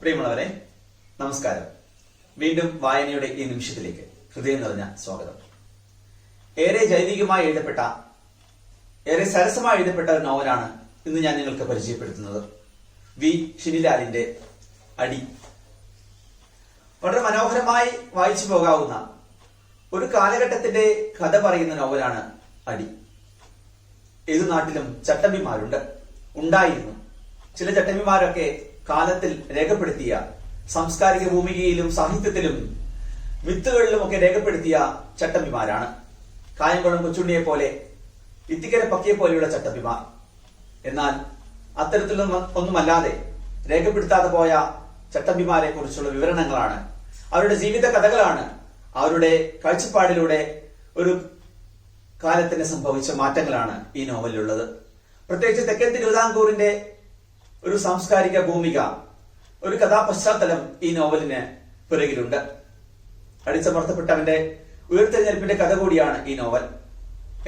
പ്രിയമുള്ളവരെ നമസ്കാരം. വീണ്ടും വായനയുടെ ഈ നിമിഷത്തിലേക്ക് ഹൃദയം നിറഞ്ഞ സ്വാഗതം. ഏറെ ജൈവികമായി എഴുതപ്പെട്ട ഏറെ സരസമായി എഴുതപ്പെട്ട ഒരു നോവലാണ് ഇന്ന് ഞാൻ നിങ്ങൾക്ക് പരിചയപ്പെടുത്തുന്നത്. വി. ഷിനിലാലിന്റെ അടി. വളരെ മനോഹരമായി വായിച്ചു പോകാവുന്ന ഒരു കാലഘട്ടത്തിന്റെ കഥ പറയുന്ന നോവലാണ് അടി. ഏതു നാട്ടിലും ചട്ടമ്പിമാരുണ്ട്. ഉണ്ടായിരുന്നു. ചില ചട്ടമ്പിമാരൊക്കെ കാലത്തിൽ രേഖപ്പെടുത്തിയ സാംസ്കാരിക ഭൂമികയിലും സാഹിത്യത്തിലും മിത്തുകളിലുമൊക്കെ രേഖപ്പെടുത്തിയ ചട്ടമ്പിമാരാണ്. കായംകുളം കൊച്ചുണ്ണിയെ പോലെ ഇത്തിക്കര പക്കിയെ പോലെയുള്ള ചട്ടമ്പിമാർ. എന്നാൽ അത്തരത്തിലൊന്നും ഒന്നുമല്ലാതെ രേഖപ്പെടുത്താതെ പോയ ചട്ടമ്പിമാരെ കുറിച്ചുള്ള വിവരണങ്ങളാണ് അവരുടെ ജീവിത കഥകളാണ് അവരുടെ കാഴ്ചപ്പാടിലൂടെ ഒരു കാലത്തിന് സംഭവിച്ച മാറ്റങ്ങളാണ് ഈ നോവലിലുള്ളത്. പ്രത്യേകിച്ച് തെക്കൻ തിരുവിതാംകൂറിന്റെ ഒരു സാംസ്കാരിക ഭൂമിക ഒരു കഥാപശ്ചാത്തലം ഈ നോവലിന് പിറകിലുണ്ട്. അടിച്ചമർത്തപ്പെട്ടവന്റെ ഉയർത്തെഴുന്നേൽപ്പിന്റെ കഥ കൂടിയാണ് ഈ നോവൽ.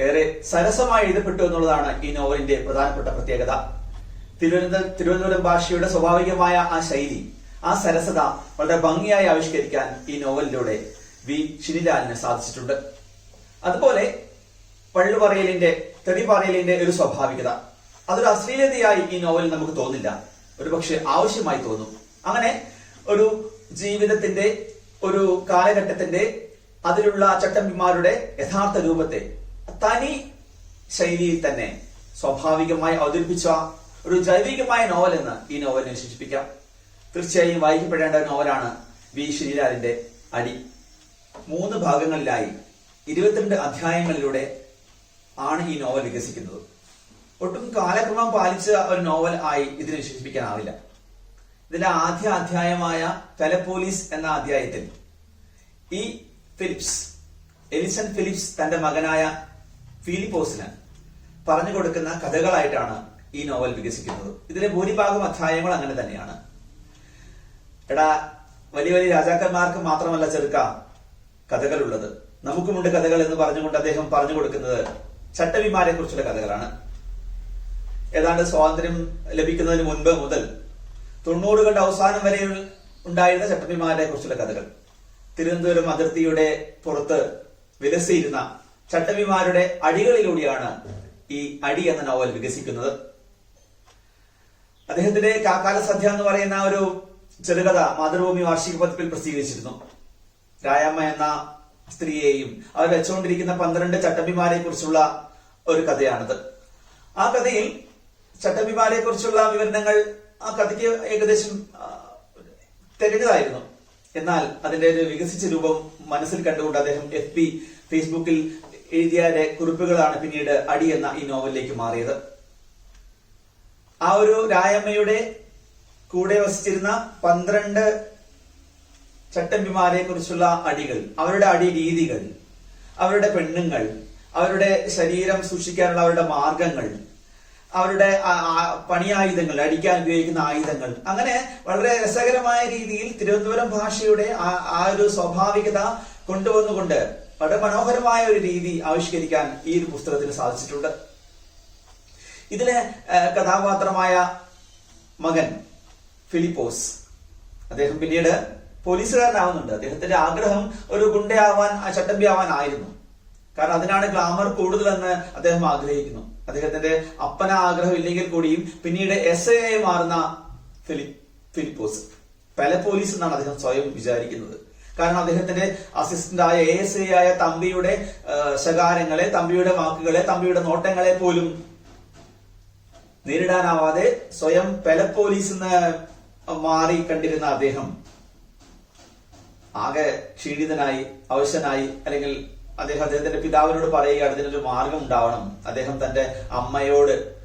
ഏറെ സരസമായി എഴുതപ്പെട്ടു എന്നുള്ളതാണ് ഈ നോവലിന്റെ പ്രധാനപ്പെട്ട പ്രത്യേകത. തിരുവനന്തപുരം തിരുവനന്തപുരം ഭാഷയുടെ സ്വാഭാവികമായ ആ ശൈലി ആ സരസത വളരെ ഭംഗിയായി ആവിഷ്കരിക്കാൻ ഈ നോവലിലൂടെ വി. ഷിനിലാലിന് സാധിച്ചിട്ടുണ്ട്. അതുപോലെ പള്ളുപറയലിന്റെ തെളിപറയലിന്റെ ഒരു സ്വാഭാവികത. അതൊരു അശ്ലീലതയായി ഈ നോവൽ നമുക്ക് തോന്നില്ല. ഒരു പക്ഷെ ആവശ്യമായി തോന്നും. അങ്ങനെ ഒരു ജീവിതത്തിന്റെ ഒരു കാലഘട്ടത്തിന്റെ അതിലുള്ള ചട്ടമ്പിമാരുടെ യഥാർത്ഥ രൂപത്തെ തനി ശൈലിയിൽ തന്നെ സ്വാഭാവികമായി അവതരിപ്പിച്ച ഒരു ജൈവികമായ നോവൽ എന്ന് ഈ നോവലിനെ വിശേഷിപ്പിക്കാം. തീർച്ചയായും വായിക്കപ്പെടേണ്ട നോവലാണ് വി. ശ്രീലാലിന്റെ അടി. മൂന്ന് ഭാഗങ്ങളിലായി ഇരുപത്തിരണ്ട് അധ്യായങ്ങളിലൂടെ ആണ് ഈ നോവൽ വികസിക്കുന്നത്. ഒട്ടും കാലക്രമം പാലിച്ച ഒരു നോവൽ ആയി ഇതിനെ വിശേഷിപ്പിക്കാനാവില്ല. ഇതിന്റെ ആദ്യ അധ്യായമായ ഫെലപ്പോലീസ് എന്ന അധ്യായത്തിൽ ഈ ഫിലിപ്സ് എലിസൺ ഫിലിപ്സ് തന്റെ മകനായ ഫിലിപ്പോസിന് പറഞ്ഞു കൊടുക്കുന്ന കഥകളായിട്ടാണ് ഈ നോവൽ വികസിക്കുന്നത്. ഇതിലെ ഭൂരിഭാഗം അധ്യായങ്ങൾ അങ്ങനെ തന്നെയാണ്. എടാ വലിയ വലിയ രാജാക്കന്മാർക്ക് മാത്രമല്ല ചെറുക്ക കഥകളുള്ളത്. നമുക്കുമുണ്ട് കഥകൾ എന്ന് പറഞ്ഞുകൊണ്ട് അദ്ദേഹം പറഞ്ഞു കൊടുക്കുന്നത് ചട്ടവിമാരെ കുറിച്ചുള്ള കഥകളാണ്. ഏതാണ്ട് സ്വാതന്ത്ര്യം ലഭിക്കുന്നതിന് മുൻപ് മുതൽ തൊണ്ണൂറുകളുടെ അവസാനം വരെ ഉണ്ടായിരുന്ന ചട്ടമ്പിമാരെ കുറിച്ചുള്ള കഥകൾ. തിരുവനന്തപുരം അതിർത്തിയുടെ പുറത്ത് വിലസിയിരുന്ന ചട്ടമ്പിമാരുടെ അടികളിലൂടെയാണ് ഈ അടി എന്ന നോവൽ വികസിക്കുന്നത്. അദ്ദേഹത്തിന്റെ കാക്കാല സദ്യ എന്ന് പറയുന്ന ഒരു ചെറുകഥ മാതൃഭൂമി വാർഷിക പതിപ്പിൽ പ്രസിദ്ധീകരിച്ചിരുന്നു. രായമ്മ എന്ന സ്ത്രീയെയും അവർ വെച്ചുകൊണ്ടിരിക്കുന്ന പന്ത്രണ്ട് ചട്ടമ്പിമാരെ കുറിച്ചുള്ള ഒരു കഥയാണിത്. ആ കഥയിൽ ചട്ടമ്പിമാരെ കുറിച്ചുള്ള വിവരണങ്ങൾ ആ കഥയ്ക്ക് ഏകദേശം തികഞ്ഞതായിരുന്നു എന്നാൽ അതിന്റെ ഒരു വികസിച്ച രൂപം മനസ്സിൽ കണ്ടുകൊണ്ട് അദ്ദേഹം എഫ് പി ഫേസ്ബുക്കിൽ എഴുതിയ കുറിപ്പുകളാണ് പിന്നീട് അടി എന്ന ഈ നോവലിലേക്ക് മാറിയത്. ആ ഒരു രായമ്മയുടെ കൂടെ വസിച്ചിരുന്ന പന്ത്രണ്ട് ചട്ടമ്പിമാരെ കുറിച്ചുള്ള അടികൾ അവരുടെ അടി രീതികൾ അവരുടെ പെണ്ണുങ്ങൾ അവരുടെ ശരീരം സൂക്ഷിക്കാനുള്ള അവരുടെ മാർഗങ്ങൾ അവരുടെ പണിയായുധങ്ങൾ അടിക്കാൻ ഉപയോഗിക്കുന്ന ആയുധങ്ങൾ. അങ്ങനെ വളരെ രസകരമായ രീതിയിൽ തിരുവനന്തപുരം ഭാഷയുടെ ആ ഒരു സ്വാഭാവികത കൊണ്ടുവന്നുകൊണ്ട് വളരെ മനോഹരമായ ഒരു രീതി ആവിഷ്കരിക്കാൻ ഈ ഒരു പുസ്തകത്തിന് സാധിച്ചിട്ടുണ്ട്. ഇതിലെ കഥാപാത്രമായ മകൻ ഫിലിപ്പോസ് അദ്ദേഹം പിന്നീട് പോലീസുകാരനാവുന്നുണ്ട്. അദ്ദേഹത്തിന്റെ ആഗ്രഹം ഒരു ഗുണ്ടയാവാൻ ചട്ടമ്പിയാവാൻ ചട്ടമ്പി ആയിരുന്നു. കാരണം അതിനാണ് ഗ്ലാമർ കൂടുതലെന്ന് അദ്ദേഹം ആഗ്രഹിക്കുന്നു. അദ്ദേഹത്തിന്റെ അപ്പന ആഗ്രഹം ഇല്ലെങ്കിൽ കൂടിയും പിന്നീട് എസ് ഐ ആയി മാറുന്ന ഫിലി ഫിലിപ്പോസ്. പല പോലീസ് എന്നാണ് അദ്ദേഹം സ്വയം വിചാരിക്കുന്നത്. കാരണം അദ്ദേഹത്തിന്റെ അസിസ്റ്റന്റ് ആയ എ എസ് ഐ ആയ തമ്പിയുടെ ശകാരങ്ങളെ തമ്പിയുടെ വാക്കുകളെ തമ്പിയുടെ നോട്ടങ്ങളെ പോലും നേരിടാനാവാതെ സ്വയം പല പോലീസ് എന്ന് മാറി കണ്ടിരുന്ന അദ്ദേഹം ആകെ ക്ഷീണിതനായി അവശനായി അല്ലെങ്കിൽ അദ്ദേഹം അദ്ദേഹത്തിന്റെ പിതാവിനോട് പറയുകയാണ് ഇതിനൊരു മാർഗം ഉണ്ടാവണം. അദ്ദേഹം തന്റെ അമ്മയോട്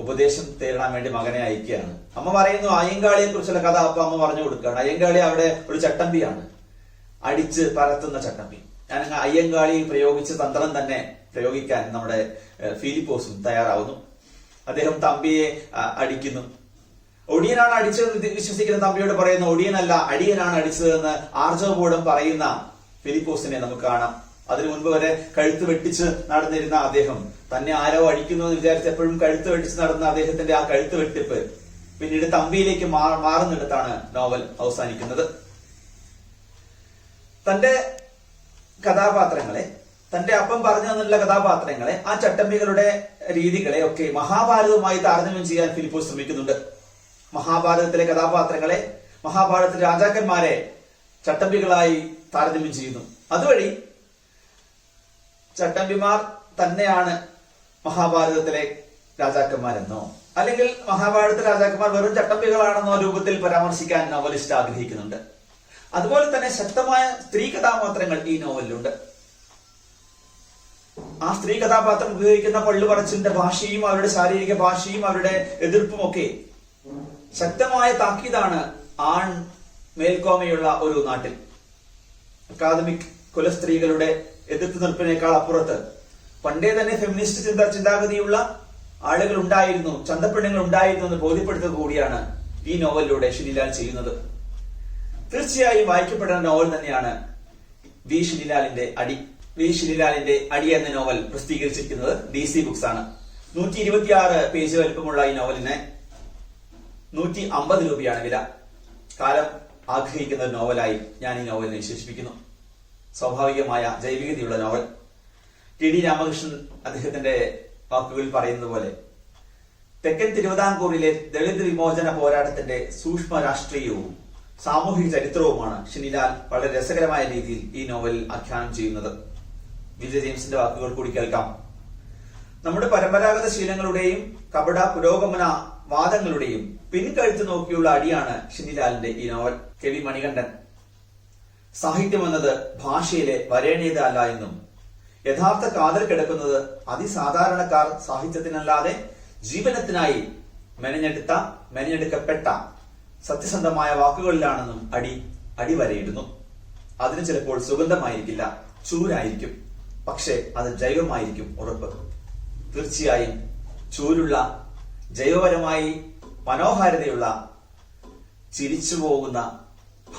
ഉപദേശം തേടാൻ വേണ്ടി മകനെ അയക്കുകയാണ്. അമ്മ പറയുന്നു അയ്യങ്കാളിയെ കുറിച്ചുള്ള കഥ അപ്പൊ അമ്മ പറഞ്ഞു കൊടുക്കുകയാണ്. അയ്യങ്കാളി അവിടെ ഒരു ചട്ടമ്പിയാണ്. അടിച്ച് പരത്തുന്ന ചട്ടമ്പി. ഞാൻ അയ്യങ്കാളി പ്രയോഗിച്ച തന്ത്രം തന്നെ പ്രയോഗിക്കാൻ നമ്മുടെ ഫിലിപ്പോസും തയ്യാറാവുന്നു. അദ്ദേഹം തമ്പിയെ അടിക്കുന്നു. ഒടിയനാണ് അടിച്ചത് വിശ്വസിക്കുന്ന തമ്പിയോട് പറയുന്ന ഒടിയനല്ല അടിയനാണ് അടിച്ചതെന്ന് ആർജവബോധം പറയുന്ന ഫിലിപ്പോസിനെ നമുക്ക് കാണാം. അതിനു മുൻപ് വരെ കഴുത്ത് വെട്ടിച്ച് നടന്നിരുന്ന അദ്ദേഹം. തന്നെ ആരോ അടിക്കുന്നു എന്ന് വിചാരിച്ച് എപ്പോഴും കഴുത്ത് വെട്ടിച്ച് നടന്ന അദ്ദേഹത്തിന്റെ ആ കഴുത്ത് വെട്ടിപ്പ് പിന്നീട് തമ്പിയിലേക്ക് മാറുന്നിടത്താണ് നോവൽ അവസാനിക്കുന്നത്. തന്റെ കഥാപാത്രങ്ങളെ തന്റെ അപ്പം പറഞ്ഞു തന്നിട്ടുള്ള കഥാപാത്രങ്ങളെ ആ ചട്ടമ്പികളുടെ രീതികളെ ഒക്കെ മഹാഭാരതവുമായി താരതമ്യം ചെയ്യാൻ ഫിലിപ്പോസ് ശ്രമിക്കുന്നുണ്ട്. മഹാഭാരതത്തിലെ കഥാപാത്രങ്ങളെ മഹാഭാരതത്തിലെ രാജാക്കന്മാരെ ചട്ടമ്പികളായി താരതമ്യം ചെയ്യുന്നു. അതുവഴി ചട്ടമ്പിമാർ തന്നെയാണ് മഹാഭാരതത്തിലെ രാജാക്കന്മാരെന്നോ? അല്ലെങ്കിൽ മഹാഭാരതത്തിലെ രാജാക്കന്മാർ വെറും ചട്ടമ്പികളാണെന്നോ രൂപത്തിൽ പരാമർശിക്കാൻ നോവലിസ്റ്റ് ആഗ്രഹിക്കുന്നുണ്ട്. അതുപോലെ തന്നെ ശക്തമായ സ്ത്രീ കഥാപാത്രങ്ങൾ ഈ നോവലിലുണ്ട്. ആ സ്ത്രീ കഥാപാത്രം ഉപയോഗിക്കുന്ന പള്ളുപറച്ചിന്റെ ഭാഷയും അവരുടെ ശാരീരിക ഭാഷയും അവരുടെ എതിർപ്പും ഒക്കെ ശക്തമായ താക്കീതാണ് ആൺ മേൽക്കോമയുള്ള ഒരു നാട്ടിൽ. അക്കാദമിക് കുലസ്ത്രീകളുടെ എതിർത്ത് നിൽപ്പിനേക്കാൾ അപ്പുറത്ത്. പണ്ടേ തന്നെ ഫെമിനിസ്റ്റ് ചിന്ത ചിന്താഗതിയുള്ള ആളുകൾ ഉണ്ടായിരുന്നു ചന്തപ്പെണ്ണുങ്ങൾ ഉണ്ടായിരുന്നു എന്ന് ബോധ്യപ്പെടുത്തുക കൂടിയാണ് ഈ നോവലിലൂടെ ഷിനിലാൽ ചെയ്യുന്നത്. തീർച്ചയായും വായിക്കപ്പെടുന്ന നോവൽ തന്നെയാണ് വി ഷിനിലാലിന്റെ അടി വി ഷിനിലാലിന്റെ അടി എന്ന നോവൽ പ്രസിദ്ധീകരിച്ചിരിക്കുന്നത് ഡി സി ബുക്സ് ആണ്. നൂറ്റി ഇരുപത്തിയാറ് പേജ് വലിപ്പമുള്ള ഈ നോവലിന് നൂറ്റി അമ്പത് രൂപയാണ് വില. കാലം ആഗ്രഹിക്കുന്ന നോവലായി ഞാൻ ഈ നോവലിനെ വിശേഷിപ്പിക്കുന്നു. സ്വാഭാവികമായ ജൈവികതയുള്ള നോവൽ. ടി ഡി രാമകൃഷ്ണൻ അദ്ദേഹത്തിന്റെ വാക്കുകളിൽ പറയുന്നത് പോലെ തെക്കൻ തിരുവിതാംകൂറിലെ ദളിത് വിമോചന പോരാട്ടത്തിന്റെ സൂക്ഷ്മ രാഷ്ട്രീയവും സാമൂഹിക ചരിത്രവുമാണ് ഷിനിലാൽ വളരെ രസകരമായ രീതിയിൽ ഈ നോവലിൽ ആഖ്യാനം ചെയ്യുന്നത്. വിജയ ജെയിംസിന്റെ വാക്കുകൾ കൂടി കേൾക്കാം. നമ്മുടെ പരമ്പരാഗത ശീലങ്ങളുടെയും കപട പുരോഗമന വാദങ്ങളുടെയും പിൻകഴുത്ത് നോക്കിയുള്ള അടിയാണ് ഷിനിലാലിന്റെ ഈ നോവൽ. കെ വി മണികണ്ഠൻ സാഹിത്യം എന്നത് ഭാഷയിലെ വരേണ്യത അല്ല എന്നും. യഥാർത്ഥ കാതൽ കിടക്കുന്നത് അതിസാധാരണക്കാർ സാഹിത്യത്തിനല്ലാതെ ജീവനത്തിനായി മെനഞ്ഞെടുത്ത മെനഞ്ഞെടുക്കപ്പെട്ട സത്യസന്ധമായ വാക്കുകളിലാണെന്നും അടി അടിവരയിടുന്നു. അതിന് ചിലപ്പോൾ സുഗന്ധമായിരിക്കില്ല ചൂരായിരിക്കും. പക്ഷേ അത് ജൈവമായിരിക്കും ഉറപ്പ്. തീർച്ചയായും ചൂരുള്ള ജൈവപരമായി മനോഹാരിതയുള്ള ചിരിച്ചു പോകുന്ന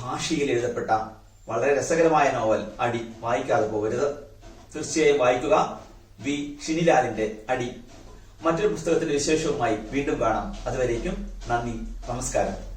ഭാഷയിൽ എഴുതപ്പെട്ട വളരെ രസകരമായ നോവൽ അടി വായിക്കാതെ പോകരുത്. തീർച്ചയായും വായിക്കുക. വി ഷിനിലാലിന്റെ അടി. മറ്റൊരു പുസ്തകത്തിന്റെ വിശേഷവുമായി വീണ്ടും കാണാം. അതുവരേക്കും നന്ദി നമസ്കാരം.